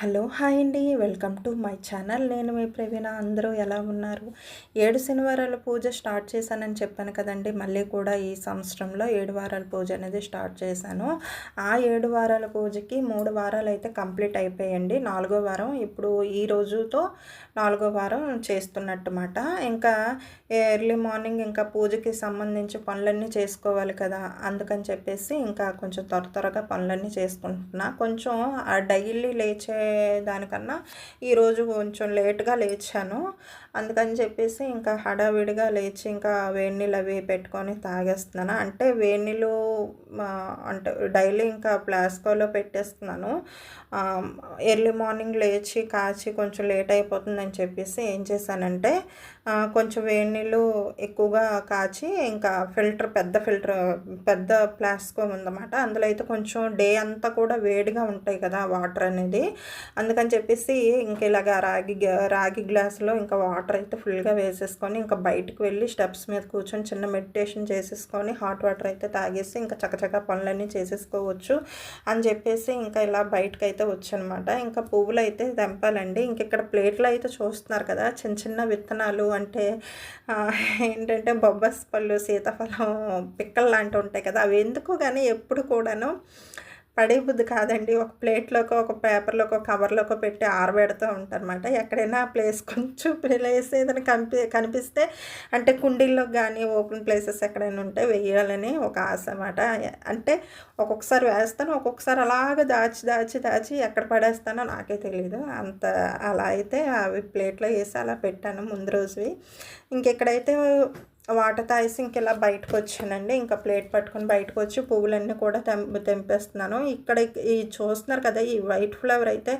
Hello hi అండి. Welcome to my channel. నేను మీ ప్రవీణ. అందరూ ఎలా ఉన్నారు? ఏడు శనివారాల పూజ స్టార్ట్ చేశానని చెప్పాను కదండి. మళ్ళీ కూడా ఈ సంవత్సరంలో ఏడు వారాల పూజ అనేది స్టార్ట్ చేశాను. ఆ ఏడు వారాల పూజకి మూడు వారాలు అయితే కంప్లీట్ అయిపోయాయండి. నాలుగో వారం ఇప్పుడు ఈ రోజుతో నాలుగో వారం చేస్తున్నట్టుమాట. ఇంకా ఎర్లీ మార్నింగ్ ఇంకా పూజకి సంబంధించి పనులన్నీ చేసుకోవాలి కదా. అందుకని చెప్పేసి ఇంకా కొంచెం త్వర త్వరగా పనులన్నీ చేసుకుంటున్నా. కొంచెం డైలీ లేచే దానికన్నా ఈరోజు కొంచెం లేట్గా లేచాను. అందుకని చెప్పేసి ఇంకా హడావిడిగా లేచి ఇంకా వేడి నీళ్ళు అవి పెట్టుకొని తాగేస్తున్నాను. అంటే వేడి నీళ్ళు అంటే డైలీ ఇంకా ప్లాస్కోలో పెట్టేస్తున్నాను. ఎర్లీ మార్నింగ్ లేచి కాచి కొంచెం లేట్ అయిపోతుందని చెప్పేసి ఏం చేశానంటే కొంచెం వేడి నీళ్ళు ఎక్కువగా కాచి ఇంకా ఫిల్టర్ పెద్ద ఫిల్టర్ పెద్ద ప్లాస్కో ఉందన్నమాట. అందులో అయితే కొంచెం డే అంతా కూడా వేడిగా ఉంటాయి కదా వాటర్ అనేది. అందుకని చెప్పేసి ఇంక ఇలాగ రాగి రాగి గ్లాసులో ఇంకా వాటర్ వాటర్ అయితే ఫుల్గా వేసేసుకొని ఇంకా బయటకు వెళ్ళి స్టెప్స్ మీద కూర్చొని చిన్న మెడిటేషన్ చేసేసుకొని హాట్ వాటర్ అయితే తాగేసి ఇంకా చక్కచక్క పనులన్నీ చేసేసుకోవచ్చు అని చెప్పేసి ఇంకా ఇలా బయటకు అయితే వచ్చనమాట. ఇంకా పువ్వులు అయితే తెంపాలండి. ఇంక ఇక్కడ ప్లేట్లు అయితే చూస్తున్నారు కదా చిన్న చిన్న విత్తనాలు అంటే ఏంటంటే బొబ్బస్ పళ్ళు సీతాఫలం పిక్కలు లాంటివి ఉంటాయి కదా అవి ఎందుకు కానీ ఎప్పుడు కూడాను పడేబుద్ది కాదండి. ఒక ప్లేట్లోకి ఒక పేపర్లోకో ఒక పెట్టి ఆరబెడుతూ ఉంటారనమాట ఎక్కడైనా ప్లేస్ కొంచెం ప్లేస్ ఏదైనా కనిపి కనిపిస్తే అంటే కుండీల్లో కానీ ఓపెన్ ప్లేసెస్ ఎక్కడైనా ఉంటే వేయాలని ఒక ఆశ అనమాట అంటే ఒక్కొక్కసారి వేస్తాను ఒక్కొక్కసారి అలాగ దాచి దాచి దాచి ఎక్కడ పడేస్తానో నాకే తెలియదు అంత అలా అయితే అవి ప్లేట్లో వేసి అలా పెట్టాను ముందు రోజువి. ఇంకెక్కడైతే వాటర్ తాగేసి ఇంక ఇలా బయటకు వచ్చానండి ఇంకా ప్లేట్ పట్టుకొని బయటకు వచ్చి పువ్వులన్నీ కూడా తెం తెంపేస్తున్నాను. ఇక్కడ ఈ చూస్తున్నారు కదా ఈ వైట్ ఫ్లవర్ అయితే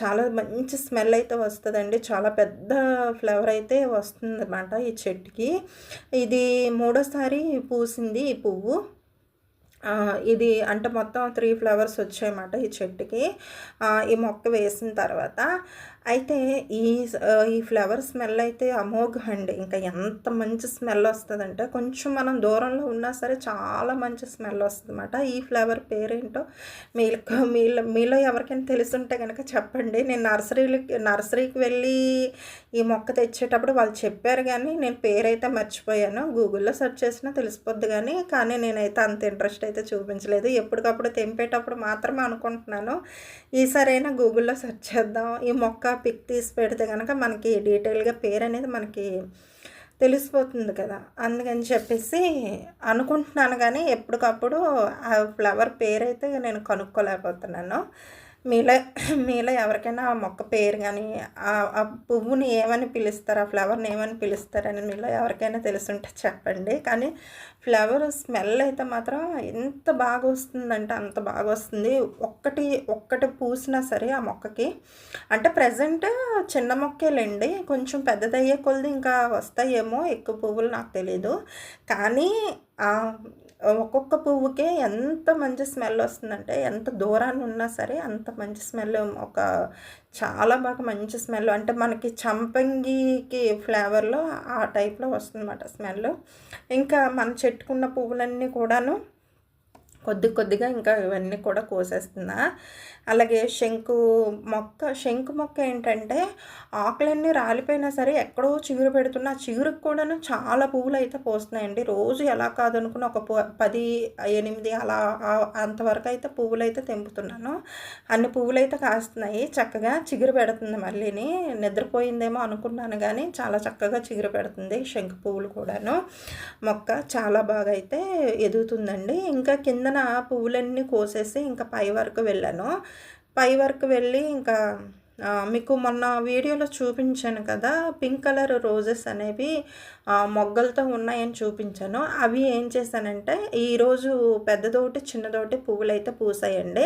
చాలా మంచి స్మెల్ అయితే వస్తుందండి. చాలా పెద్ద ఫ్లవర్ అయితే వస్తుంది అన్నమాట ఈ చెట్టుకి. ఇది మూడోసారి పూసింది ఈ పువ్వు. ఇది అంటే మొత్తం త్రీ ఫ్లవర్స్ వచ్చాయన్నమాట ఈ చెట్టుకి. ఈ మొక్క వేసిన తర్వాత. అయితే ఈ ఈ ఫ్లవర్ స్మెల్ అయితే అమోఘ అండి ఇంకా ఎంత మంచి స్మెల్ వస్తుందంటే కొంచెం మనం దూరంలో ఉన్నా సరే చాలా మంచి స్మెల్ వస్తుంది అనమాట ఈ ఫ్లవర్ పేరేంటో మీకు మీలో మీలో ఎవరికైనా తెలుసుంటే కనుక చెప్పండి. నేను నర్సరీలకి నర్సరీకి వెళ్ళి ఈ మొక్క తెచ్చేటప్పుడు వాళ్ళు చెప్పారు కానీ నేను పేరైతే మర్చిపోయాను. గూగుల్లో సెర్చ్ చేసినా తెలిసిపోద్ది కానీ కానీ నేనైతే అంత ఇంట్రెస్ట్ అయితే చూపించలేదు. ఎప్పటికప్పుడు తెంపేటప్పుడు మాత్రమే అనుకుంటున్నాను. ఈసారైనా గూగుల్లో సెర్చ్ చేద్దాం. ఈ మొక్క పిక్ తీసి పెడితే కనుక మనకి డీటెయిల్గా పేరు అనేది మనకి తెలిసిపోతుంది కదా. అందుకని చెప్పేసి అనుకుంటున్నాను కానీ ఎప్పటికప్పుడు ఆ ఫ్లవర్ పేరైతే నేను కనుక్కోలేకపోతున్నాను. మీలో మీలో ఎవరికైనా ఆ మొక్క పేరు కానీ ఆ పువ్వుని ఏమని పిలుస్తారు ఆ ఫ్లవర్ని ఏమని పిలుస్తారని మీలో ఎవరికైనా తెలుసుంటే చెప్పండి. కానీ ఫ్లవర్ స్మెల్ అయితే మాత్రం ఎంత బాగా వస్తుందంటే అంత బాగా వస్తుంది. ఒక్కటి ఒక్కటి పూసినా సరే ఆ మొక్కకి. అంటే ప్రజెంట్ చిన్న మొక్కేలేండి. కొంచెం పెద్దదయ్యే కొలది ఇంకా వస్తాయేమో ఎక్కువ పువ్వులు నాకు తెలీదు. కానీ ఒక్కొక్క పువ్వుకే ఎంత మంచి స్మెల్ వస్తుందంటే ఎంత దూరాన్ని ఉన్నా సరే అంత మంచి స్మెల్ ఒక చాలా బాగా మంచి స్మెల్. అంటే మనకి చంపంగికి ఫ్లేవర్లో ఆ టైప్లో వస్తుందన్నమాట స్మెల్. ఇంకా మన చెట్టుకున్న పువ్వులన్నీ కూడాను కొద్ది కొద్దిగా ఇంకా ఇవన్నీ కూడా కోసేస్తున్నా. అలాగే శంకు మొక్క శంకు మొక్క ఏంటంటే ఆకులన్నీ రాలిపోయినా సరే ఎక్కడో చిగురు పెడుతున్నా చిగురుకు కూడాను చాలా పువ్వులు అయితే పోస్తున్నాయండి. రోజు ఎలా కాదనుకున్న ఒక పది ఎనిమిది అలా అంతవరకు అయితే పువ్వులు అయితే తెంపుతున్నాను. అన్ని పువ్వులు అయితే కాస్తున్నాయి. చక్కగా చిగురు పెడుతుంది మళ్ళీని. నిద్రపోయిందేమో అనుకున్నాను కానీ చాలా చక్కగా చిగురు పెడుతుంది శంకు పువ్వులు కూడాను. మొక్క చాలా బాగా అయితే ఎదుగుతుందండి. ఇంకా కిందన పువ్వులన్నీ కోసేసి ఇంకా పై వరకు వెళ్ళాను. పై వరకు వెళ్ళి ఇంకా మీకు మొన్న వీడియోలో చూపించాను కదా పింక్ కలర్ రోజెస్ అనేవి మొగ్గలతో ఉన్నాయని చూపించాను. అవి ఏం చేశానంటే ఈరోజు పెద్దదోటి చిన్నదోటి పువ్వులు అయితే పూసాయండి.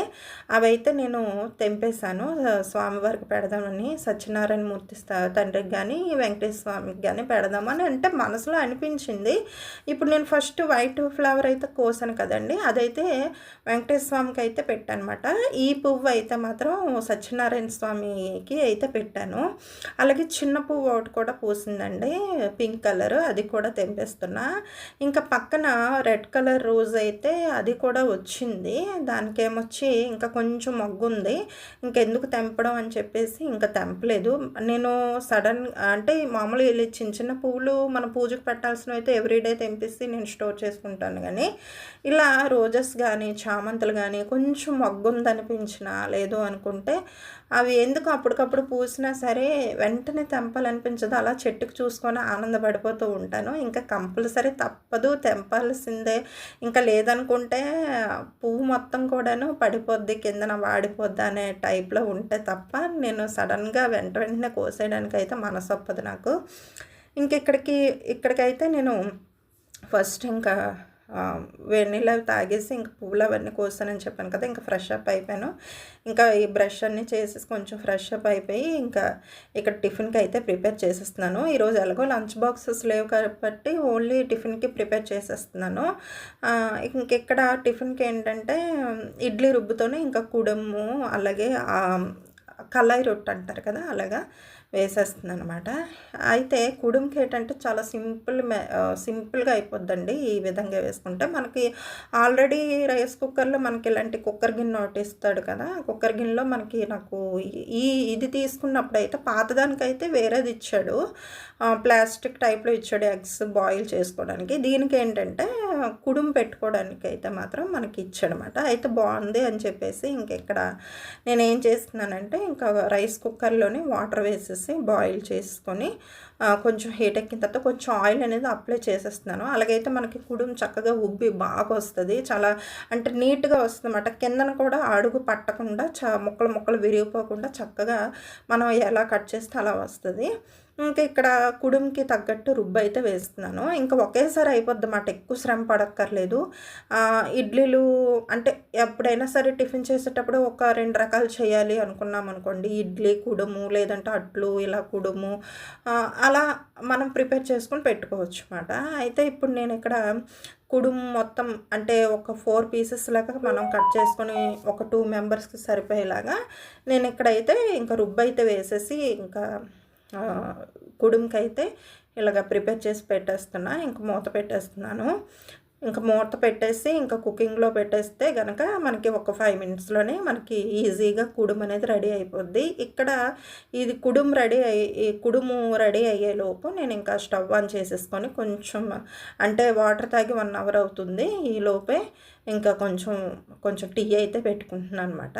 అవి అయితే నేను తెంపేశాను. స్వామివారికి పెడదామని సత్యనారాయణ మూర్తి తండ్రికి కానీ వెంకటేశ్వర స్వామికి కానీ పెడదామని అంటే మనసులో అనిపించింది. ఇప్పుడు నేను ఫస్ట్ వైట్ ఫ్లవర్ అయితే కోసాను కదండి అదైతే వెంకటేశ్వర స్వామికి అయితే పెట్టానమాట. ఈ పువ్వు అయితే మాత్రం సత్యనారాయణ స్వామి దానికి అయితే పెట్టాను. అలాగే చిన్న పువ్వు ఒకటి కూడా పూసిందండి. Pink colour. అది కూడా తెంపేస్తున్నా. ఇంకా పక్కన రెడ్ కలర్ రోజ్ అయితే అది కూడా వచ్చింది. దానికేమొచ్చి ఇంకా కొంచెం మొగ్గు ఉంది ఇంకెందుకు తెంపడం అని చెప్పేసి ఇంకా తెంపలేదు. నేను సడన్ అంటే మామూలుగా వెళ్ళి చిన్న చిన్న పువ్వులు మన పూజకు పెట్టాల్సినవి అయితే ఎవ్రీడే తెంపేసి నేను స్టోర్ చేసుకుంటాను కానీ ఇలా రోజెస్ కానీ చామంతులు కానీ కొంచెం మొగ్గుందనిపించిన లేదు అనుకుంటే అవి ఎందుకు అప్పటికప్పుడు పూసినా సరే వెంటనే తెంపాలనిపించదు. అలా చెట్టుకు చూసుకొని ఆనందపడిపోతూ ఉంటాను. ఇంకా కంపల్సరీ తప్పదు. తెంపాల్సిందే. ఇంకా లేదనుకుంటే పువ్వు మొత్తం కూడాను పడిపోద్ది. కిందన వాడిపోద్ది అనే టైప్లో ఉంటే తప్ప నేను సడన్గా వెంట వెంటనే కోసేయడానికి అయితే మనసు ఒప్పదు నాకు. ఇంక ఇక్కడికి ఇక్కడికైతే నేను ఫస్ట్ ఇంకా వెన్నీళ్ళు అవి తాగేసి ఇంకా పువ్వులు అవన్నీ కోస్తానని చెప్పాను కదా ఇంకా ఫ్రెష్ అప్ అయిపోయాను. ఇంకా ఈ బ్రష్ అన్నీ చేసేసి కొంచెం ఫ్రెష్ అప్ అయిపోయి ఇంకా ఇక్కడ టిఫిన్కి అయితే ప్రిపేర్ చేసేస్తున్నాను. ఈరోజు ఎలాగో లంచ్ బాక్సెస్ లేవు కాబట్టి ఓన్లీ టిఫిన్కి ప్రిపేర్ చేసేస్తున్నాను. ఇంకెక్కడ టిఫిన్కి ఏంటంటే ఇడ్లీ రుబ్బుతోనే ఇంకా కుడము అలాగే కళాయి రొట్టె అంటారు కదా అలాగా? వేసేస్తుంది అనమాట అయితే కుడుంకి ఏంటంటే చాలా సింపుల్ సింపుల్గా అయిపోద్దండి ఈ విధంగా వేసుకుంటే. మనకి ఆల్రెడీ రైస్ కుక్కర్లో మనకి ఇలాంటి కుక్కర్ గిన్నె ఒకటి ఇస్తాడు కదా. కుక్కర్ గిన్నెలో మనకి నాకు ఈ ఇది తీసుకున్నప్పుడు అయితే పాతదానికైతే వేరేది ఇచ్చాడు. ప్లాస్టిక్ టైప్లో ఇచ్చాడు ఎగ్స్ బాయిల్ చేసుకోవడానికి. దీనికి ఏంటంటే కుడుం పెట్టుకోవడానికి అయితే మాత్రం మనకి ఇచ్చాడనమాట అయితే బాగుంది అని చెప్పేసి ఇంకెక్కడ నేను ఏం చేస్తున్నానంటే ఇంకా రైస్ కుక్కర్లోనే వాటర్ వేసేసి బాయిల్ చేసుకొని కొంచెం హీట్ ఎక్కిన తర్వాత కొంచెం ఆయిల్ అనేది అప్లై చేసేస్తున్నాను. అలాగైతే మనకి కుడుం చక్కగా ఉబ్బి బాగా వస్తుంది. చాలా అంటే నీట్గా వస్తుంది అన్నమాట కిందన కూడా అడుగు పట్టకుండా చ ముక్కలు ముక్కలు విరిగిపోకుండా చక్కగా మనం ఎలా కట్ చేస్తే అలా వస్తుంది. ఇంకా ఇక్కడ కుడుంకి తగ్గట్టు రుబ్బు అయితే వేస్తున్నాను. ఇంకా ఒకేసారి అయిపోద్ది మాట ఎక్కువ శ్రమ పడక్కర్లేదు. ఇడ్లీలు అంటే ఎప్పుడైనా సరే టిఫిన్ చేసేటప్పుడు ఒక రెండు రకాలు చేయాలి అనుకున్నాం అనుకోండి. ఇడ్లీ కుడుము లేదంటే అట్లు ఇలా కుడుము అలా మనం ప్రిపేర్ చేసుకొని పెట్టుకోవచ్చు అన్నమాట అయితే ఇప్పుడు నేను ఇక్కడ కుడుం మొత్తం అంటే ఒక ఫోర్ పీసెస్ లాగా మనం కట్ చేసుకొని ఒక టూ మెంబర్స్కి సరిపోయేలాగా నేను ఇక్కడైతే ఇంకా రుబ్బు అయితే వేసేసి ఇంకా కుడుంకైతే ఇలాగ ప్రిపేర్ చేసి పెట్టేస్తున్నా ఇంకా మూత పెట్టేస్తున్నాను. ఇంకా మూత పెట్టేసి ఇంకా కుకింగ్లో పెట్టేస్తే కనుక మనకి ఒక ఫైవ్ మినిట్స్లోనే మనకి ఈజీగా కుడుము అనేది రెడీ అయిపోద్ది. ఇక్కడ ఇది కుడుము రెడీ అయ్యి కుడుము రెడీ అయ్యేలోపు నేను ఇంకా స్టవ్ ఆన్ చేసేసుకొని కొంచెం అంటే వాటర్ తాగి వన్ అవర్ అవుతుంది. ఈ లోపే ఇంకా కొంచెం కొంచెం టీ అయితే పెట్టుకుంటున్నాను అనమాట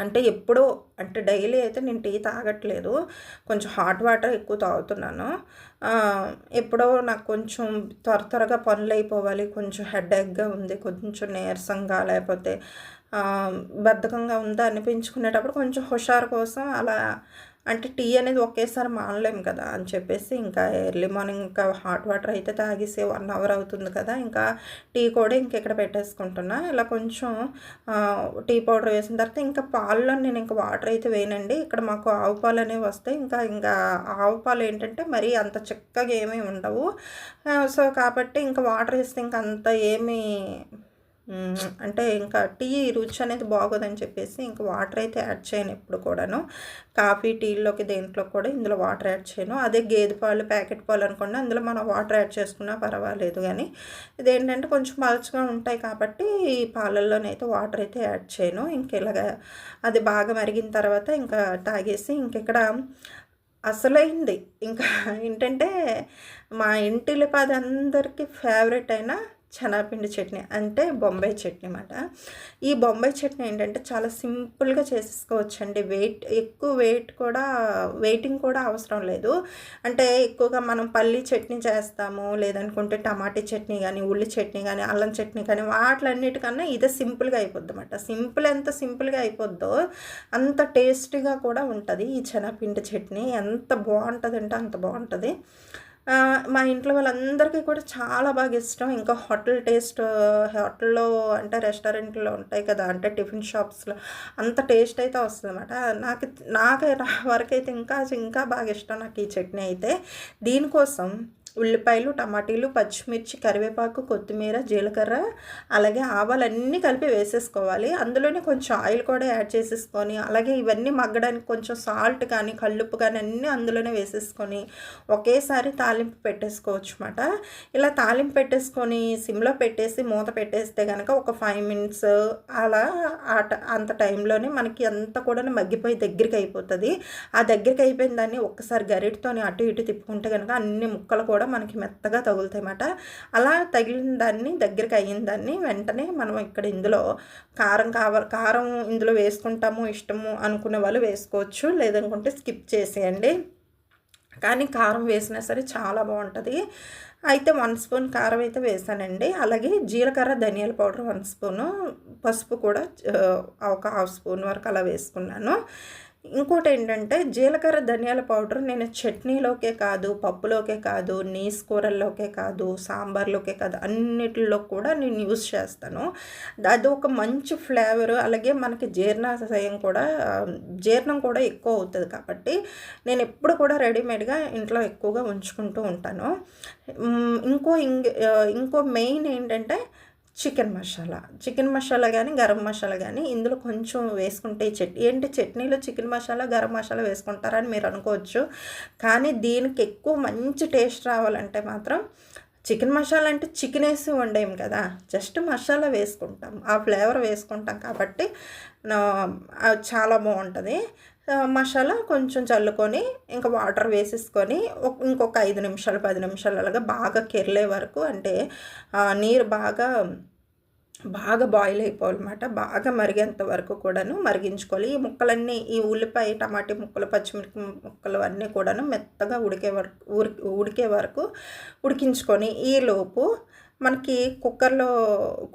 అంటే ఎప్పుడో అంటే డైలీ అయితే నేను టీ తాగట్లేదు. కొంచెం హాట్ వాటర్ ఎక్కువ తాగుతున్నాను. ఎప్పుడో నాకు కొంచెం త్వర త్వరగా పనులు అయిపోవాలి కొంచెం హెడేక్గా ఉంది. కొంచెం నీరసంగా లేకపోతే బద్ధకంగా ఉందా అనిపించుకునేటప్పుడు కొంచెం హుషారు కోసం అలా అంటే టీ అనేది ఒకేసారి మానలేము కదా అని చెప్పేసి ఇంకా ఎర్లీ మార్నింగ్ ఇంకా హాట్ వాటర్ అయితే తాగేసి వన్ అవర్ అవుతుంది కదా. ఇంకా టీ కూడా ఇంకెక్కడ పెట్టేసుకుంటున్నా. ఇలా కొంచెం టీ పౌడర్ వేసిన తర్వాత ఇంకా పాలలో నేను ఇంకా వాటర్ అయితే వేయనండి. ఇక్కడ మాకు ఆవు పాలు అనేవి వస్తాయి. ఇంకా ఇంకా ఆవు పాలు ఏంటంటే మరీ అంత చిక్కగా ఏమీ ఉండవు. సో కాబట్టి ఇంకా వాటర్ వేస్తే ఇంకా అంత ఏమీ అంటే ఇంకా టీ రుచి అనేది బాగోదని చెప్పేసి ఇంకా వాటర్ అయితే యాడ్ చేయను ఎప్పుడు కూడాను. కాఫీ టీల్లోకి దేంట్లో కూడా ఇందులో వాటర్ యాడ్ చేయను. అదే గేదె పాలు ప్యాకెట్ పాలు అనుకోండి అందులో మనం వాటర్ యాడ్ చేసుకున్నా పర్వాలేదు కానీ ఇదేంటంటే కొంచెం పలుచగా ఉంటాయి కాబట్టి ఈ పాలల్లోనైతే వాటర్ అయితే యాడ్ చేయను. ఇంక ఇలాగ అది బాగా మరిగిన తర్వాత ఇంకా తాగేసి ఇంకెక్కడ అసలైంది. ఇంకా ఏంటంటే మా ఇంటిలో పది అందరికీ ఫేవరెట్ అయిన శనగపిండి చట్నీ అంటే బొంబాయి చట్నీ అనమాట ఈ బొంబాయి చట్నీ ఏంటంటే చాలా సింపుల్గా చేసేసుకోవచ్చు అండి వెయిట్ ఎక్కువ వెయిట్ కూడా వెయిటింగ్ కూడా అవసరం లేదు. అంటే ఎక్కువగా మనం పల్లి చట్నీ చేస్తాము లేదనుకుంటే టమాటీ చట్నీ కానీ ఉల్లి చట్నీ కానీ అల్లం చట్నీ కానీ వాటిలన్నిటికన్నా ఇదే సింపుల్గా అయిపోద్ది అనమాట సింపుల్ ఎంత సింపుల్గా అయిపోద్దో అంత టేస్టీగా కూడా ఉంటుంది ఈ శనగపిండి చట్నీ. ఎంత బాగుంటుంది అంటే అంత బాగుంటుంది. మా ఇంట్లో వాళ్ళందరికీ కూడా చాలా బాగా ఇష్టం. ఇంకా హోటల్ టేస్ట్ హోటల్లో అంటే రెస్టారెంట్లో ఉంటాయి కదా అంటే టిఫిన్ షాప్స్లో అంత టేస్ట్ అయితే వస్తుంది అనమాట నాకు నాకు వరకైతే ఇంకా ఇంకా బాగా ఇష్టం నాకు ఈ చట్నీ అయితే. దీనికోసం ఉల్లిపాయలు టమాటీలు పచ్చిమిర్చి కరివేపాకు కొత్తిమీర జీలకర్ర అలాగే ఆవాలన్నీ కలిపి వేసేసుకోవాలి. అందులోనే కొంచెం ఆయిల్ కూడా యాడ్ చేసేసుకొని అలాగే ఇవన్నీ మగ్గడానికి కొంచెం సాల్ట్ కానీ కల్లుప్పు కానీ అన్నీ అందులోనే వేసేసుకొని ఒకేసారి తాలింపు పెట్టేసుకోవచ్చు అనమాట ఇలా తాలింపు పెట్టేసుకొని సిమ్లో పెట్టేసి మూత పెట్టేస్తే కనుక ఒక ఫైవ్ మినిట్స్ అలా అంత టైంలోనే మనకి అంతా కూడా మగ్గిపోయి దగ్గరికి అయిపోతుంది. ఆ దగ్గరికి అయిపోయిన దాన్ని ఒక్కసారి గరిటితోని అటు ఇటు తిప్పుకుంటే కనుక అన్ని ముక్కలు కూడా మనకి మెత్తగా తగులుతాయి అన్నమాట అలా తగిలిన దాన్ని దగ్గరికి అయిన దాన్ని వెంటనే మనం ఇక్కడ ఇందులో కారం కావ కారం ఇందులో వేసుకుంటాము ఇష్టము అనుకునే వాళ్ళు వేసుకోవచ్చు. లేదనుకుంటే స్కిప్ చేసేయండి. కానీ కారం వేసినా సరే చాలా బాగుంటుంది. అయితే వన్ స్పూన్ కారం అయితే వేసానండి. అలాగే జీలకర్ర ధనియాల పౌడర్ వన్ స్పూను పసుపు కూడా ఒక హాఫ్ స్పూన్ వరకు అలా వేసుకున్నాను. ఇంకోటి ఏంటంటే జీలకర్ర ధనియాల పౌడర్ నేను చట్నీలోకే కాదు పప్పులోకే కాదు నీస్ కూరల్లోకే కాదు సాంబార్లోకే కాదు అన్నిటిలో కూడా నేను యూస్ చేస్తాను. అది ఒక మంచి ఫ్లేవర్ అలాగే మనకి జీర్ణాశయం కూడా జీర్ణం కూడా ఎక్కువ అవుతుంది కాబట్టి నేను ఎప్పుడు కూడా రెడీమేడ్గా ఇంట్లో ఎక్కువగా ఉంచుకుంటూ ఉంటాను. ఇంకో ఇంకో మెయిన్ ఏంటంటే చికెన్ మసాలా. చికెన్ మసాలా కానీ గరం మసాలా కానీ ఇందులో కొంచెం వేసుకుంటే చట్నీ ఏంటి చట్నీలో చికెన్ మసాలా గరం మసాలా వేసుకుంటారని మీరు అనుకోవచ్చు. కానీ దీనికి ఎక్కువ మంచి టేస్ట్ రావాలంటే మాత్రం చికెన్ మసాలా అంటే చికెన్ వేసి వండేం కదా. జస్ట్ మసాలా వేసుకుంటాం. ఆ ఫ్లేవర్ వేసుకుంటాం కాబట్టి చాలా బాగుంటుంది. మసాలా కొంచెం చల్లుకొని ఇంకా వాటర్ వేసేసుకొని ఇంకొక ఐదు నిమిషాలు పది నిమిషాలు అలాగా బాగా కెర్లే వరకు అంటే నీరు బాగా బాగా బాయిల్ అయిపోవాలన్నమాట. బాగా మరిగేంత వరకు కూడాను మరిగించుకోవాలి. ఈ ముక్కలన్నీ ఈ ఉల్లిపాయ టమాటీ ముక్కలు పచ్చిమిరప ముక్కలు అన్నీ కూడాను మెత్తగా ఉడికే వరకు ఉడికే వరకు ఉడికించుకొని ఈలోపు మనకి కుక్కర్లో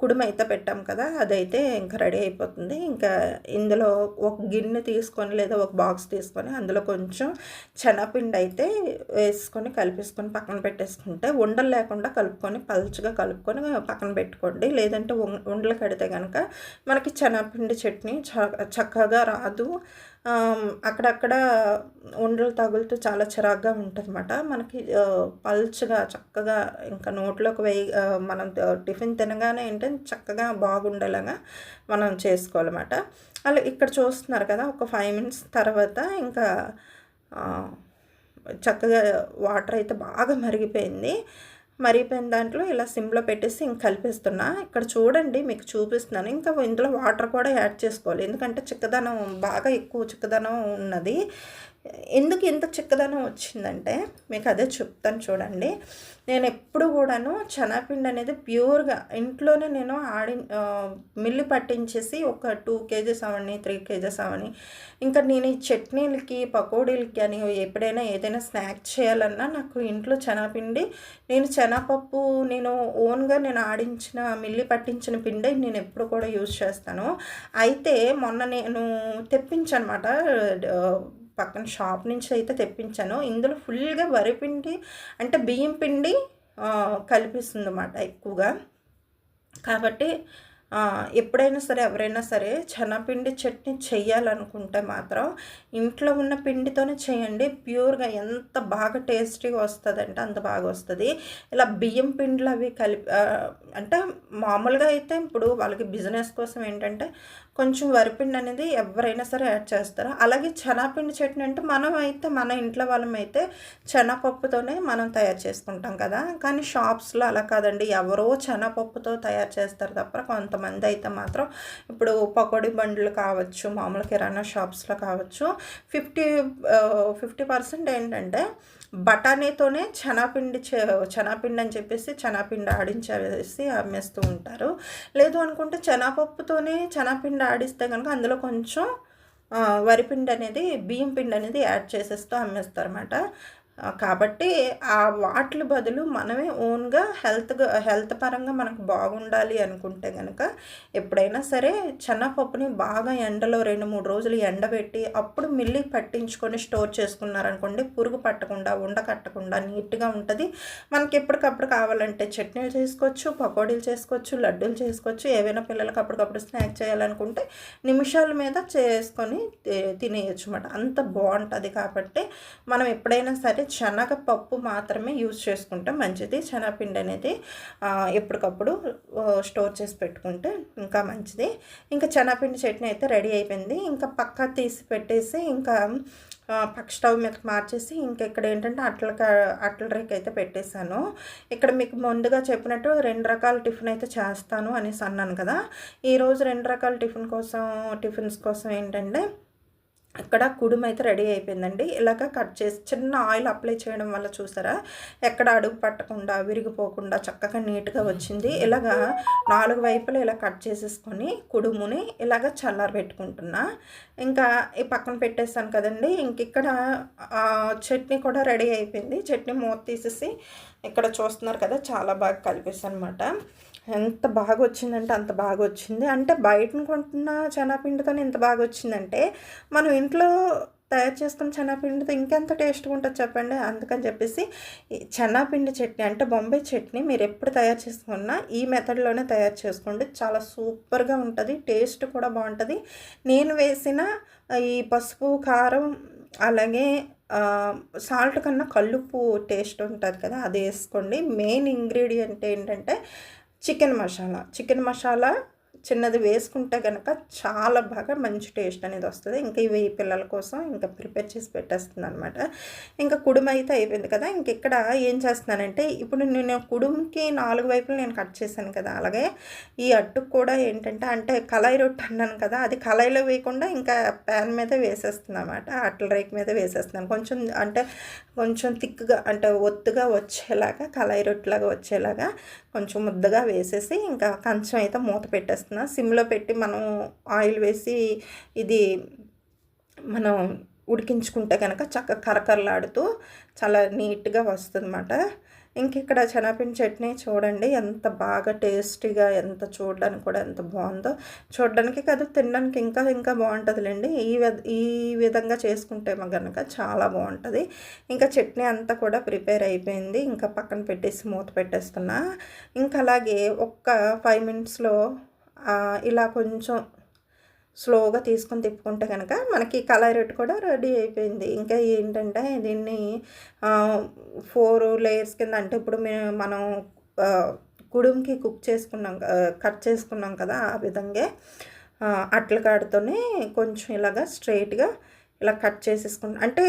కుడుమైతే పెట్టాం కదా అదైతే ఇంకా రెడీ అయిపోతుంది. ఇంకా ఇందులో ఒక గిన్నె తీసుకొని లేదా ఒక బాక్స్ తీసుకొని అందులో కొంచెం శనగపిండి అయితే వేసుకొని కలిపేసుకొని పక్కన పెట్టేసుకుంటే ఉండలు లేకుండా కలుపుకొని పలుచగా కలుపుకొని పక్కన పెట్టుకోండి. లేదంటే ఉండలు కడితే కనుక మనకి శనగపిండి చట్నీ చక్కగా రాదు. అక్కడక్కడ ఉండలు తగులుతూ చాలా చిరాగ్గా ఉంటుందన్నమాట. మనకి పల్చగా చక్కగా ఇంకా నోట్లోకి వేయి మనం టిఫిన్ తినగానే ఏంటంటే చక్కగా బాగుండేలాగా మనం చేసుకోవాలన్నమాట. అలా ఇక్కడ చూస్తున్నారు కదా ఒక ఫైవ్ మినిట్స్ తర్వాత ఇంకా చక్కగా వాటర్ అయితే బాగా మరిగిపోయింది. మరిగిపోయిన దాంట్లో ఇలా సిమ్లో పెట్టేసి ఇంక కలిపిస్తున్నా. ఇక్కడ చూడండి మీకు చూపిస్తున్నాను. ఇంకా ఇందులో వాటర్ కూడా యాడ్ చేసుకోవాలి. ఎందుకంటే చిక్కదనం బాగా ఎక్కువ చిక్కదనం ఉన్నది. ఎందుకు ఇంత చిక్కదనం వచ్చిందంటే మీకు అదే చెప్తాను చూడండి. నేను ఎప్పుడు కూడాను చెనాపిండి అనేది ప్యూర్గా ఇంట్లోనే నేను ఆడి మిల్లి పట్టించేసి ఒక టూ కేజెస్ అవని త్రీ కేజెస్ అవని ఇంకా నేను ఈ చట్నీలకి పకోడీలకి అని ఎప్పుడైనా ఏదైనా స్నాక్ చేయాలన్నా నాకు ఇంట్లో చెనాపిండి నేను శనగపప్పు నేను ఓన్గా నేను ఆడించిన మిల్లి పట్టించిన పిండి నేను ఎప్పుడు కూడా యూజ్ చేస్తాను. అయితే మొన్న నేను తెప్పించనమాట పక్కన షాప్ నుంచి అయితే తెప్పించాను. ఇందులో ఫుల్గా వరిపిండి అంటే బియ్యం పిండి కలిపిస్తుంది అన్నమాట ఎక్కువగా. కాబట్టి ఎప్పుడైనా సరే ఎవరైనా సరే శనగపిండి చట్నీ చేయాలనుకుంటే మాత్రం ఇంట్లో ఉన్న పిండితోనే చేయండి. ప్యూర్గా ఎంత బాగా టేస్టీగా వస్తుందంటే అంత బాగా వస్తుంది. ఇలా బియ్యం పిండిలు అవి కలిపి అంటే మామూలుగా అయితే ఇప్పుడు వాళ్ళకి బిజినెస్ కోసం ఏంటంటే కొంచెం వరిపిండి అనేది ఎవరైనా సరే యాడ్ చేస్తారు? అలాగే శనగపిండి చట్నీ అంటే మనం అయితే మన ఇంట్లో వాళ్ళం అయితే శనగపప్పుతోనే మనం తయారు చేసుకుంటాం కదా? కానీ షాప్స్లో అలా కాదండి. ఎవరో శనగపప్పుతో తయారు చేస్తారు తప్ప కొంతమంది అయితే మాత్రం ఇప్పుడు పకోడీ బండ్లు కావచ్చు మామూలు కిరాణా షాప్స్లో కావచ్చు ఫిఫ్టీ ఫిఫ్టీ పర్సెంట్ ఏంటంటే బఠానీతోనే చనాపిండి చనాపిండి అని చెప్పేసి చనాపిండి ఆడించేసి అమ్మేస్తూ ఉంటారు. లేదు అనుకుంటే చనాపప్పుతోనే చనాపిండి ఆడిస్తే కనుక అందులో కొంచెం వరిపిండి అనేది బియ్యం పిండి అనేది యాడ్ చేసేస్తూ అమ్మేస్తారన్నమాట. కాబట్టి ఆ వాటి బదులు మనమే ఓన్గా హెల్త్గా హెల్త్ పరంగా మనకు బాగుండాలి అనుకుంటే కనుక ఎప్పుడైనా సరే చెన్నపప్పుని బాగా ఎండలో రెండు మూడు రోజులు ఎండబెట్టి అప్పుడు మిల్లి పట్టించుకొని స్టోర్ చేసుకున్నారనుకోండి పురుగు పట్టకుండా ఉండకట్టకుండా నీట్గా ఉంటుంది. మనకి ఎప్పటికప్పుడు కావాలంటే చట్నీలు చేసుకోవచ్చు పకోడీలు చేసుకోవచ్చు లడ్డూలు చేసుకోవచ్చు ఏవైనా పిల్లలకి అప్పటికప్పుడు స్నాక్ చేయాలనుకుంటే నిమిషాల మీద చేసుకొని తినేయచ్చు అన్నమాట. అంత బాగుంటుంది కాబట్టి మనం ఎప్పుడైనా సరే శనగపప్పు మాత్రమే యూజ్ చేసుకుంటే మంచిది. శనగపిండి అనేది ఎప్పటికప్పుడు స్టోర్ చేసి పెట్టుకుంటే ఇంకా మంచిది. ఇంకా శనగపిండి చట్నీ అయితే రెడీ అయిపోయింది. ఇంకా పక్క తీసి పెట్టేసి ఇంకా పక్క స్టవ్ మీదకి మార్చేసి ఇంకా ఇక్కడ ఏంటంటే అట్ల అట్ల రేక్ అయితే పెట్టేశాను. ఇక్కడ మీకు ముందుగా చెప్పినట్టు రెండు రకాల టిఫిన్ అయితే చేస్తాను అనేసి అన్నాను కదా. ఈరోజు రెండు రకాల టిఫిన్ కోసం టిఫిన్స్ కోసం ఏంటంటే అక్కడ కుడుము అయితే రెడీ అయిపోయిందండి. ఇలాగ కట్ చేసి చిన్న ఆయిల్ అప్లై చేయడం వల్ల చూసారా? ఎక్కడ అడుగు పట్టకుండా విరిగిపోకుండా చక్కగా నీట్గా వచ్చింది. ఇలాగా నాలుగు వైపులు ఇలా కట్ చేసేసుకొని కుడుముని ఇలాగ చల్లారి పెట్టుకుంటున్నా. ఇంకా ఈ పక్కన పెట్టేస్తాను కదండి. ఇంక ఇక్కడ చట్నీ కూడా రెడీ అయిపోయింది. చట్నీ మూత తీసేసి ఇక్కడ చూస్తున్నారు కదా చాలా బాగా కలిపేసి అనమాట ఎంత బాగా వచ్చిందంటే అంత బాగా వచ్చింది అంటే బయట కొంటున్న శనగపిండితో ఎంత బాగా వచ్చిందంటే మనం ఇంట్లో తయారు చేసుకున్న శనగపిండితో ఇంకెంత టేస్ట్గా ఉంటుంది చెప్పండి? అందుకని చెప్పేసి శనగపిండి చట్నీ అంటే బొంబాయి చట్నీ మీరు ఎప్పుడు తయారు చేసుకున్నా ఈ మెథడ్లోనే తయారు చేసుకోండి. చాలా సూపర్గా ఉంటుంది టేస్ట్ కూడా బాగుంటుంది. నేను వేసిన ఈ పసుపు కారం అలాగే సాల్ట్ కన్నా కల్లుప్పు టేస్ట్ ఉంటుంది కదా అది వేసుకోండి. మెయిన్ ఇంగ్రీడియంట్ ఏంటంటే చికెన్ మసాలా. చికెన్ మసాలా చిన్నది వేసుకుంటే కనుక చాలా బాగా మంచి టేస్ట్ అనేది వస్తుంది. ఇంకా ఇవి పిల్లల కోసం ఇంకా ప్రిపేర్ చేసి పెట్టేస్తుంది అనమాట ఇంకా కుడుమ అయితే అయిపోయింది కదా. ఇంక ఇక్కడ ఏం చేస్తున్నానంటే ఇప్పుడు నేను కుడుముకి నాలుగు వైపులు నేను కట్ చేశాను కదా. అలాగే ఈ అట్టుకు కూడా ఏంటంటే అంటే కళాయి రొట్టె అన్నాను కదా. అది కళాయిలో వేయకుండా ఇంకా ప్యాన్ మీద వేసేస్తుంది అనమాట అట్ల రేక్ మీద వేసేస్తున్నాను. కొంచెం అంటే కొంచెం థిక్గా అంటే ఒత్తుగా వచ్చేలాగా కళాయి రొట్టెలాగా వచ్చేలాగా కొంచెం ముద్దగా వేసేసి ఇంకా కంచం అయితే మూత పెట్టేస్తున్నా. సిమ్లో పెట్టి మనం ఆయిల్ వేసి ఇది మనం ఉడికించుకుంటే కనుక చక్క కరకరలాడుతూ చాలా నీట్గా వస్తుందన్నమాట. ఇంక ఇక్కడ శనగపిండి చట్నీ చూడండి ఎంత బాగా టేస్టీగా ఎంత చూడడానికి కూడా ఎంత బాగుందో. చూడడానికి కాదు తినడానికి ఇంకా ఇంకా బాగుంటుందిలేండి. ఈ ఈ విధంగా చేసుకుంటే కనుక చాలా బాగుంటుంది. ఇంకా చట్నీ అంతా కూడా ప్రిపేర్ అయిపోయింది. ఇంకా పక్కన పెట్టేసి మూత పెట్టేస్తున్నా. ఇంకా అలాగే ఒక్క ఫైవ్ మినిట్స్లో ఇలా కొంచెం స్లోగా తీసుకొని తిప్పుకుంటే కనుక మనకి కలర్ కూడా రెడీ అయిపోయింది. ఇంకా ఏంటంటే దీన్ని ఫోర్ లేయర్స్ కింద అంటే ఇప్పుడు మనం కుడుంకి కుక్ చేసుకున్నాం కట్ చేసుకున్నాం కదా ఆ విధంగా అట్ల కాడుతోనే కొంచెం ఇలాగా స్ట్రైట్గా ఇలా కట్ చేసేసుకుంటాం అంటే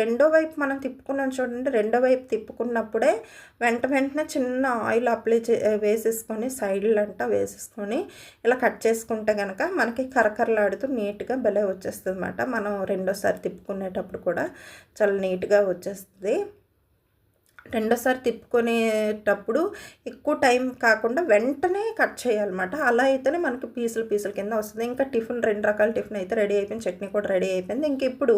రెండో వైపు మనం తిప్పుకున్నాం చూడండి రెండో వైపు తిప్పుకున్నప్పుడే వెంట వెంటనే చిన్న ఆయిల్ అప్లై చే వేసేసుకొని సైడ్లంటా వేసేసుకొని ఇలా కట్ చేసుకుంటే కనుక మనకి కరకరలాడుతూ నీట్గా భలే వచ్చేస్తుంది అనమాట మనం రెండోసారి తిప్పుకునేటప్పుడు కూడా చాలా నీట్గా వచ్చేస్తుంది. రెండోసారి తిప్పుకునేటప్పుడు ఎక్కువ టైం కాకుండా వెంటనే కట్ చేయాలన్నమాట. అలా అయితేనే మనకి పీసులు పీసులు కింద వస్తుంది. ఇంకా టిఫిన్ రెండు రకాల టిఫిన్ అయితే రెడీ అయిపోయింది. చట్నీ కూడా రెడీ అయిపోయింది. ఇంక ఇప్పుడు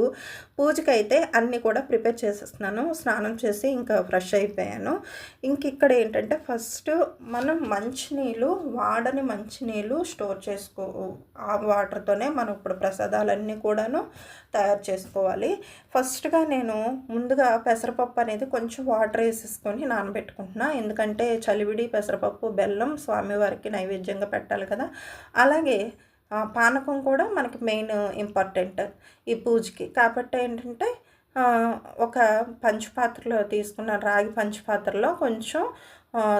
పూజకి అయితే అన్నీ కూడా ప్రిపేర్ చేసేస్తున్నాను. స్నానం చేసి ఇంకా ఫ్రెష్ అయిపోయాను. ఇంక ఇక్కడ ఏంటంటే ఫస్ట్ మనం మంచినీళ్ళు వాడని మంచినీళ్ళు స్టోర్ చేసుకో ఆ వాటర్తోనే మనం ఇప్పుడు ప్రసాదాలన్నీ కూడాను తయారు చేసుకోవాలి. ఫస్ట్గా నేను ముందుగా పెసరపప్పు అనేది కొంచెం వాటర్ వేసేసుకొని నానబెట్టుకుంటున్నా. ఎందుకంటే చలివిడి పెసరపప్పు బెల్లం స్వామివారికి నైవేద్యంగా పెట్టాలి కదా. అలాగే పానకం కూడా మనకి మెయిన్ ఇంపార్టెంట్ ఈ పూజకి. కాబట్టి ఏంటంటే ఒక పంచపాత్రలో తీసుకున్న రాగి పంచపాత్రలో కొంచెం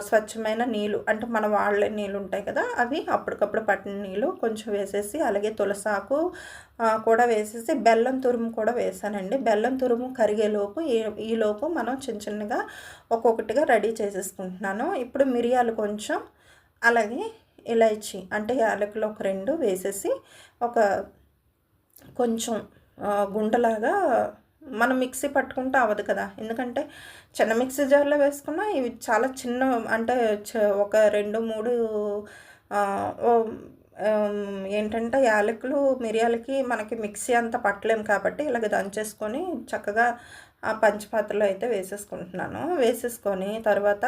స్వచ్ఛమైన నీళ్ళు అంటే మన వాళ్ళ నీళ్ళు ఉంటాయి కదా అవి అప్పటికప్పుడు పట్టిన నీళ్ళు కొంచెం వేసేసి అలాగే తులసాకు కూడా వేసేసి బెల్లం తురుము కూడా వేసానండి. బెల్లం తురుము కరిగేలోపు ఈ ఈలోపు మనం చిన్న చిన్నగా ఒక్కొక్కటిగా రెడీ చేసేసుకుంటున్నాను. ఇప్పుడు మిరియాలు కొంచెం అలాగే ఇలాచి అంటే యాలకులు ఒక రెండు వేసేసి ఒక కొంచెం గుండలాగా మనం మిక్సీ పట్టుకుంటే అవ్వదు కదా. ఎందుకంటే చిన్న మిక్సీ జార్లో వేసుకున్నా ఇవి చాలా చిన్న అంటే ఒక రెండు మూడు ఏంటంటే యాలకులు మిరియాలకి మనకి మిక్సీ అంత పట్టలేము కాబట్టి ఇలాగ దంచేసుకొని చక్కగా ఆ పంచపాత్రలో అయితే వేసేసుకుంటున్నాను. వేసేసుకొని తర్వాత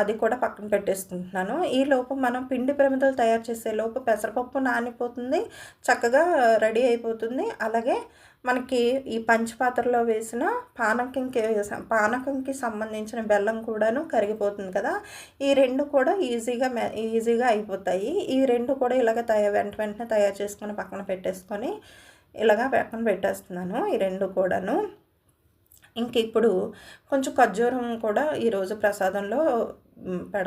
అది కూడా పక్కన పెట్టేసుకుంటున్నాను. ఈ లోపు మనం పిండి ప్రమిదలు తయారు చేసే లోపు పెసరపప్పు నానిపోతుంది చక్కగా రెడీ అయిపోతుంది. అలాగే మనకి ఈ పంచపాత్రలో వేసిన పానకంకి పానకంకి సంబంధించిన బెల్లం కూడాను కరిగిపోతుంది కదా. ఈ రెండు కూడా ఈజీగా ఈజీగా అయిపోతాయి. ఈ రెండు కూడా ఇలాగ తయారు వెంట వెంటనే తయారు చేసుకొని పక్కన పెట్టేసుకొని ఇలాగ పక్కన పెట్టేస్తున్నాను ఈ రెండు కూడాను. ఇంక ఇప్పుడు కొంచెం ఖర్జూరం కూడా ఈరోజు ప్రసాదంలో పెడ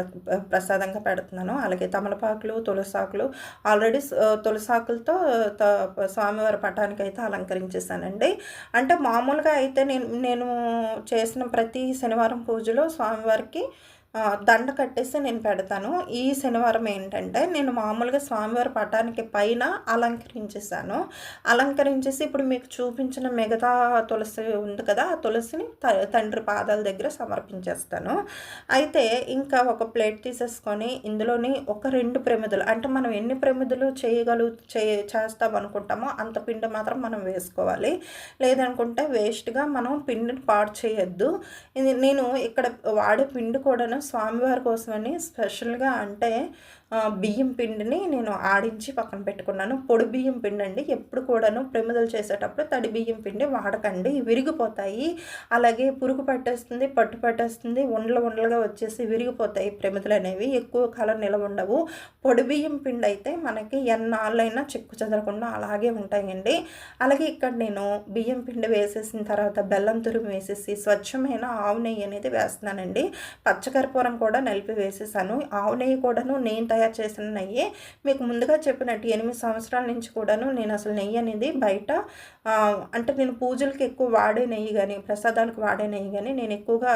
ప్రసాదంగా పెడుతున్నాను. అలాగే తమలపాకులు తులసాకులు ఆల్రెడీ తులసాకులతో స్వామివారి పటానికి అయితే అలంకరించేసానండి. అంటే మామూలుగా అయితే నేను నేను చేసిన ప్రతి శనివారం పూజలో స్వామివారికి దండ కట్టేసి నేను పెడతాను. ఈ శనివారం ఏంటంటే నేను మామూలుగా స్వామివారి పటానికి పైన అలంకరించేసాను అలంకరించేసి ఇప్పుడు మీకు చూపించిన మిగతా తులసి ఉంది కదా ఆ తులసిని తండ్రి పాదాల దగ్గర సమర్పించేస్తాను. అయితే ఇంకా ఒక ప్లేట్ తీసేసుకొని ఇందులోని ఒక రెండు ప్రమిదలు అంటే మనం ఎన్ని ప్రమిదలు చేయగలు చే చేస్తాం అనుకుంటామో అంత పిండి మాత్రం మనం వేసుకోవాలి. లేదనుకుంటే వేస్ట్గా మనం పిండిని పాడు చేయొద్దు. నేను ఇక్కడ వాడే పిండి కూడాను స్వామివారి కోసమని స్పెషల్గా అంటే బియ్యం పిండిని నేను ఆడించి పక్కన పెట్టుకున్నాను. పొడి బియ్యం పిండి అండి ఎప్పుడు కూడాను ప్రమిదలు చేసేటప్పుడు తడి బియ్యం పిండి వాడకండి. విరిగిపోతాయి. అలాగే పురుగు పట్టేస్తుంది పట్టు పట్టేస్తుంది ఉండలు ఉండలుగా వచ్చేసి విరిగిపోతాయి ప్రమిదలు అనేవి. ఎక్కువ కాలం నిలవ ఉండవు. పొడి బియ్యం పిండి అయితే మనకి ఎన్నాళ్ళైనా చెక్కు చెదరకుండా అలాగే ఉంటాయండి. అలాగే ఇక్కడ నేను బియ్యం పిండి వేసేసిన తర్వాత బెల్లం తురుము వేసేసి స్వచ్ఛమైన ఆవు నెయ్యి అనేది వేస్తున్నానండి. పచ్చకర్పూరం కూడా నలిపి వేసేసాను. ఆవు నెయ్యి కూడాను నేను తయారు తయారు చేసిన నెయ్యి. మీకు ముందుగా చెప్పినట్టు ఎనిమిది సంవత్సరాల నుంచి కూడాను నేను అసలు నెయ్యి అనేది బయట అంటే నేను పూజలకి ఎక్కువ వాడే నెయ్యి కానీ ప్రసాదాలకు వాడే నెయ్యి కానీ నేను ఎక్కువగా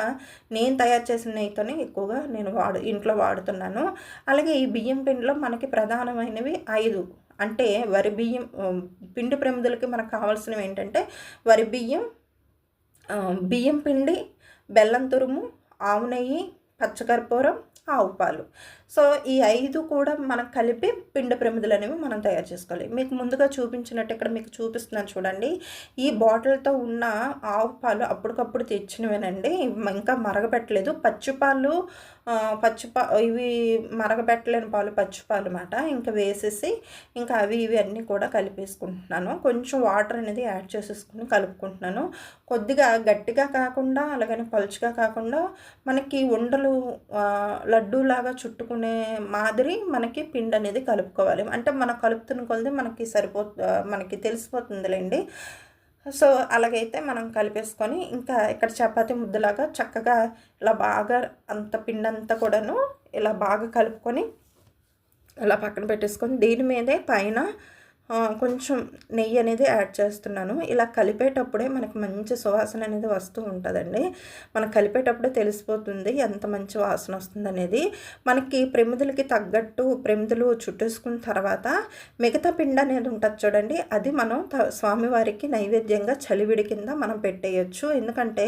నేను తయారు చేసిన నెయ్యితోనే ఎక్కువగా నేను వాడు ఇంట్లో వాడుతున్నాను. అలాగే ఈ బియ్యం పిండిలో మనకి ప్రధానమైనవి ఐదు. అంటే వరి బియ్యం పిండి ప్రమిదలకి మనకు కావాల్సినవి ఏంటంటే వరి బియ్యం బియ్యం పిండి బెల్లం తురుము ఆవు నెయ్యి పచ్చకర్పూరం ఆవు పాలు. సో ఈ ఐదు కూడా మనం కలిపి పిండ ప్రమిదలు అనేవి మనం తయారు చేసుకోవాలి. మీకు ముందుగా చూపించినట్టు ఇక్కడ మీకు చూపిస్తున్నాను చూడండి. ఈ బాటిల్తో ఉన్న ఆవు పాలు అప్పటికప్పుడు తెచ్చినవేనండి. ఇంకా మరగపెట్టలేదు పచ్చిపాలు పచ్చిపా ఇవి మరగబెట్టలేని పాలు పచ్చిపాలు అన్నమాట. ఇంకా వేసేసి ఇంకా అవి ఇవి అన్నీ కూడా కలిపేసుకుంటున్నాను. కొంచెం వాటర్ అనేది యాడ్ చేసేసుకుని కలుపుకుంటున్నాను. కొద్దిగా గట్టిగా కాకుండా అలాగని పలుచుగా కాకుండా మనకి ఉండలు లడ్డూలాగా చుట్టుకునే మాదిరి మనకి పిండి అనేది కలుపుకోవాలి. అంటే మనం కలుపుతున్న కొలది మనకి సరిపో మనకి తెలిసిపోతుందిలేండి. సో అలాగైతే మనం కలిపేసుకొని ఇంకా ఇక్కడ చపాతి ముద్దలాగా చక్కగా ఇలా బాగా అంత పిండంతా కూడాను ఇలా బాగా కలుపుకొని ఇలా పక్కన పెట్టేసుకొని దీని మీదే పైన కొంచెం నెయ్యి అనేది యాడ్ చేస్తున్నాను. ఇలా కలిపేటప్పుడే మనకి మంచి సువాసన అనేది వస్తూ ఉంటుందండి. మనం కలిపేటప్పుడే తెలిసిపోతుంది ఎంత మంచి వాసన వస్తుంది అనేది. మనకి ప్రమిదులకి తగ్గట్టు ప్రమిదులు చుట్టేసుకున్న తర్వాత మిగతా పిండి అనేది ఉంటుంది చూడండి. అది మనం స్వామివారికి నైవేద్యంగా చలివిడి కింద మనం పెట్టేయచ్చు. ఎందుకంటే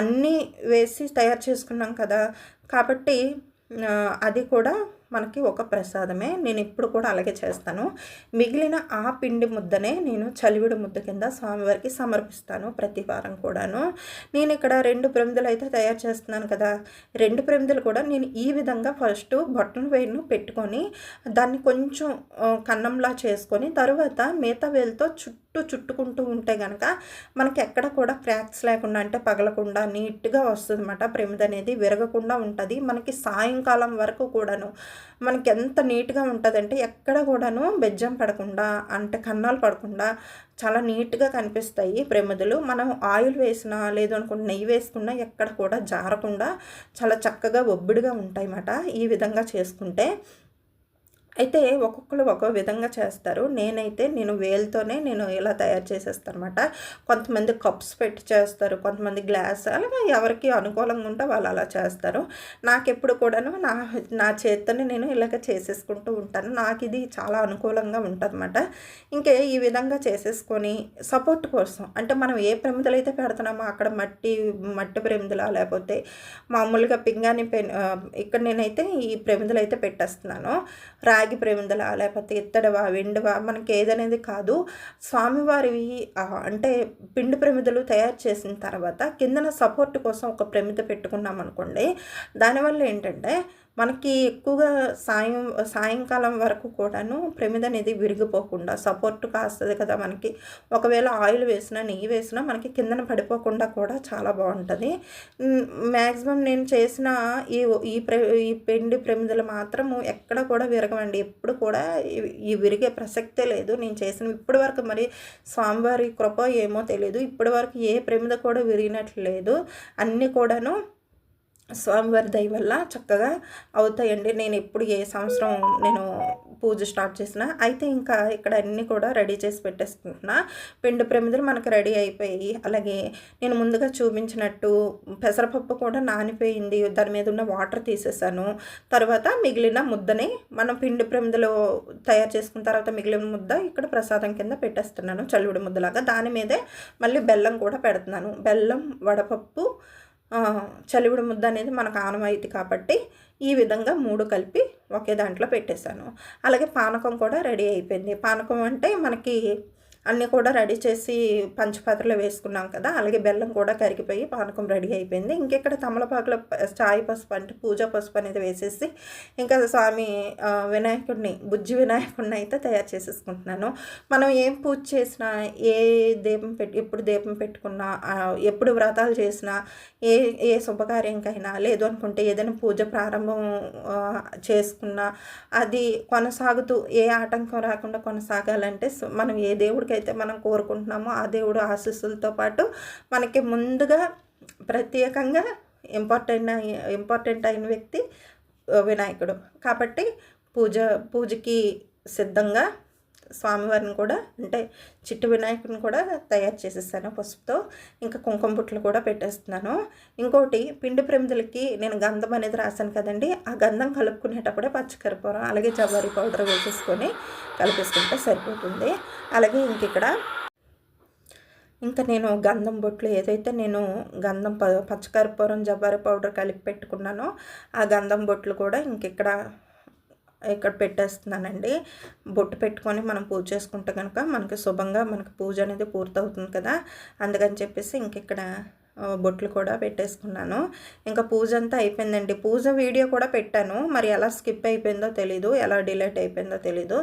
అన్నీ వేసి తయారు చేసుకున్నాం కదా. కాబట్టి అది కూడా మనకి ఒక ప్రసాదమే. నేను ఇప్పుడు కూడా అలాగే చేస్తాను. మిగిలిన ఆ పిండి ముద్దనే నేను చలివిడి ముద్ద కింద స్వామివారికి సమర్పిస్తాను ప్రతి వారం కూడాను. నేను ఇక్కడ రెండు ప్రమిదలు అయితే తయారు చేస్తున్నాను కదా. రెండు ప్రమిదలు కూడా నేను ఈ విధంగా ఫస్ట్ బొట్టన వేలును పెట్టుకొని దాన్ని కొంచెం కన్నంలా చేసుకొని తర్వాత మిగతా వేలుతో చుట్టూ చుట్టూ చుట్టుకుంటూ ఉంటే కనుక మనకి ఎక్కడ కూడా క్రాక్స్ లేకుండా అంటే పగలకుండా నీట్గా వస్తుంది అనమాట ప్రమిద అనేది విరగకుండా ఉంటుంది. మనకి సాయంకాలం వరకు కూడాను మనకి ఎంత నీట్గా ఉంటుందంటే ఎక్కడ కూడాను బెజ్జం పడకుండా అంటే కన్నాలు పడకుండా చాలా నీట్గా కనిపిస్తాయి ప్రమిదలు. మనం ఆయిల్ వేసినా లేదు అనుకుంటే నెయ్యి వేసుకున్నా ఎక్కడ కూడా జారకుండా చాలా చక్కగా ఒబ్బిడిగా ఉంటాయి అన్నమాట ఈ విధంగా చేసుకుంటే. అయితే ఒక్కొక్కరు ఒక్కో విధంగా చేస్తారు. నేనైతే నేను వేలతోనే నేను ఇలా తయారు చేసేస్తాను అనమాట కొంతమంది కప్స్ పెట్టి చేస్తారు కొంతమంది గ్లాస్ అలా ఎవరికి అనుకూలంగా ఉంటే వాళ్ళు అలా చేస్తారు. నాకు ఎప్పుడు కూడాను నా నా చేత్తోనే నేను ఇలాగ చేసేసుకుంటూ ఉంటాను. నాకు ఇది చాలా అనుకూలంగా ఉంటుంది అనమాట ఇంకే ఈ విధంగా చేసేసుకొని సపోర్ట్ కోసం అంటే మనం ఏ ప్రమిదలు అయితే పెడుతున్నామో అక్కడ మట్టి మట్టి ప్రమిదలా లేకపోతే మామూలుగా పింగాని పెన్ ఇక్కడ నేనైతే ఈ ప్రమిదలు అయితే పెట్టేస్తున్నాను. రాగి రాగి ప్రేమిందల లేకపోతే ఇత్తడవా వెండవా? మనకి ఏదనేది కాదు. స్వామివారివి అంటే పిండి ప్రమిదలు తయారు చేసిన తర్వాత కిందన సపోర్ట్ కోసం ఒక ప్రమిద పెట్టుకున్నాం అనుకోండి దానివల్ల ఏంటంటే మనకి ఎక్కువగా సాయం సాయంకాలం వరకు కూడాను ప్రమిద అనేది విరిగిపోకుండా సపోర్ట్ కాస్తుంది కదా మనకి. ఒకవేళ ఆయిల్ వేసినా నెయ్యి వేసినా మనకి కిందన పడిపోకుండా కూడా చాలా బాగుంటుంది. మ్యాక్సిమం నేను చేసిన ఈ ఈ ప్ర ఈ పిండి ప్రమిదలు మాత్రము ఎక్కడ కూడా విరగవండి. ఎప్పుడు కూడా ఈ విరిగే ప్రసక్తే లేదు. నేను చేసిన ఇప్పటి వరకు మరి స్వామివారి కృప ఏమో తెలియదు ఇప్పటి వరకు ఏ ప్రమిద కూడా విరిగినట్లు లేదు. అన్నీ కూడాను స్వామివారి దయ వల్ల చక్కగా అవుతాయండి. నేను ఎప్పుడు ఏ సంవత్సరం నేను పూజ స్టార్ట్ చేసిన అయితే ఇంకా ఇక్కడ అన్నీ కూడా రెడీ చేసి పెట్టేసుకుంటున్నా పిండి ప్రమిదలు మనకు రెడీ అయిపోయి అలాగే నేను ముందుగా చూపించినట్టు పెసరపప్పు కూడా నానిపోయింది. దాని మీద ఉన్న వాటర్ తీసేసాను. తర్వాత మిగిలిన ముద్దని మనం పిండి ప్రమిదలు తయారు చేసుకున్న తర్వాత మిగిలిన ముద్ద ఇక్కడ ప్రసాదం కింద పెట్టేస్తున్నాను. చల్లుడి ముద్దలాగా. దాని మీదే మళ్ళీ బెల్లం కూడా పెడుతున్నాను. బెల్లం వడపప్పు చలివిడి ముద్ద అనేది మనకు ఆనవాయితీ కాబట్టి ఈ విధంగా మూడు కలిపి ఒకే దాంట్లో పెట్టేశాను. అలాగే పానకం కూడా రెడీ అయిపోయింది. పానకం అంటే మనకి అన్నీ కూడా రెడీ చేసి పంచపాత్రలో వేసుకున్నాం కదా అలాగే బెల్లం కూడా కరిగిపోయి పానకం రెడీ అయిపోయింది. ఇంకెక్కడ తమలపాకులో చాయ్ పసుపు అంటే పూజా పసుపు అనేది వేసేసి ఇంకా స్వామి వినాయకుడిని బుజ్జి వినాయకుడిని అయితే తయారు చేసేసుకుంటున్నాను. మనం ఏం పూజ చేసినా ఏ దీపం పెట్టి ఎప్పుడు దీపం పెట్టుకున్నా ఎప్పుడు వ్రతాలు చేసినా ఏ ఏ శుభకార్యంకైనా లేదు అనుకుంటే ఏదైనా పూజ ప్రారంభం చేసుకున్నా అది కొనసాగుతూ ఏ ఆటంకం రాకుండా కొనసాగాలంటే మనం ఏ దేవుడికి అయితే మనం కోరుకుంటున్నామో ఆ దేవుడు ఆశీస్సులతో పాటు మనకి ముందుగా ప్రత్యేకంగా ఇంపార్టెంట్ ఇంపార్టెంట్ అయిన వ్యక్తి వినాయకుడు. కాబట్టి పూజ పూజకి సిద్ధంగా స్వామివారిని కూడా అంటే చిట్టు వినాయకుని కూడా తయారు చేసేసాను పసుపుతో. ఇంకా కుంకుమ బుట్టలు కూడా పెట్టేస్తున్నాను. ఇంకోటి పిండి ప్రమిదలకి నేను గంధం అనేది రాశాను కదండి. ఆ గంధం కలుపుకునేటప్పుడే పచ్చకరిపూరం అలాగే జవారి పౌడర్ వేసేసుకొని కలిపేసుకుంటే సరిపోతుంది. అలాగే ఇంక ఇక్కడ ఇంకా నేను గంధం బొట్లు ఏదైతే నేను గంధం ప పచ్చకరిపూరం జబ్బారి పౌడర్ కలిపి పెట్టుకున్నానో ఆ గంధం బొట్లు కూడా ఇంక ఇక్కడ పెట్టేస్తున్నానండి. బొట్టు పెట్టుకొని మనం పూజ చేసుకుంటే కనుక మనకి శుభంగా మనకి పూజ అనేది పూర్తవుతుంది కదా. అందుకని చెప్పేసి ఇంకెక్కడ బొట్లు కూడా పెట్టేసుకున్నాను. ఇంకా పూజ అంతా అయిపోయిందండి. పూజ వీడియో కూడా పెట్టాను. మరి ఎలా స్కిప్ అయిపోయిందో తెలీదు ఎలా డిలేట్ అయిపోయిందో తెలీదు.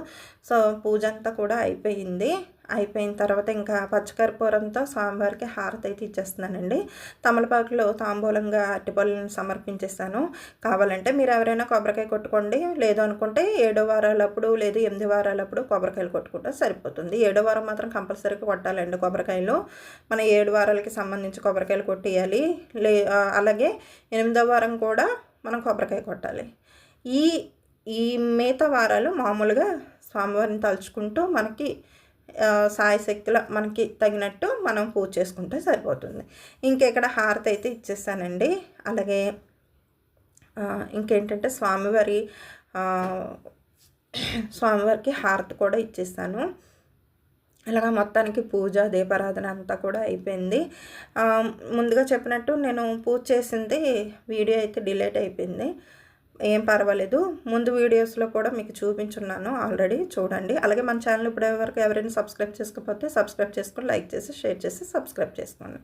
సో పూజ అంతా కూడా అయిపోయింది. అయిపోయిన తర్వాత ఇంకా పచ్చకర్పూరంతో స్వామివారికి హారతి అయితే ఇచ్చేస్తున్నానండి. తమలపాకులో తాంబూలంగా అరటిపళ్ళని సమర్పించేస్తాను. కావాలంటే మీరు ఎవరైనా కొబ్బరికాయ కొట్టుకోండి. లేదు అనుకుంటే ఏడో వారాలప్పుడు లేదు ఎనిమిది వారాలప్పుడు కొబ్బరికాయలు కొట్టుకుంటే సరిపోతుంది. ఏడో వారం మాత్రం కంపల్సరీగా కొట్టాలండి కొబ్బరికాయలు. మన ఏడు వారాలకి సంబంధించి కొబ్బరికాయలు కొట్టేయాలి. లే అలాగే ఎనిమిదో వారం కూడా మనం కొబ్బరికాయ కొట్టాలి. ఈ ఈ మిగతా వారాలు మామూలుగా స్వామివారిని తలుచుకుంటూ మనకి సాయశక్తుల మనకి తగినట్టు మనం పూజ చేసుకుంటే సరిపోతుంది. ఇంకెక్కడ హారతి అయితే ఇచ్చేసానండి అలాగే ఇంకేంటంటే స్వామివారి స్వామివారికి హారతి కూడా ఇచ్చేసాను ఇలాగ మొత్తానికి పూజ దీపారాధన అంతా కూడా అయిపోయింది. ముందుగా చెప్పినట్టు నేను పూజ చేసింది వీడియో అయితే డిలేట్ అయిపోయింది. ఏం పర్వాలేదు. ముందు వీడియోస్లో కూడా మీకు చూపించున్నాను ఆల్రెడీ. చూడండి. అలాగే మన ఛానల్ ఇప్పుడు వరకు ఎవరైనా సబ్స్క్రైబ్ చేసుకోకపోతే సబ్స్క్రైబ్ చేసుకొని లైక్ చేసి షేర్ చేసి సబ్స్క్రైబ్ చేసుకోండి.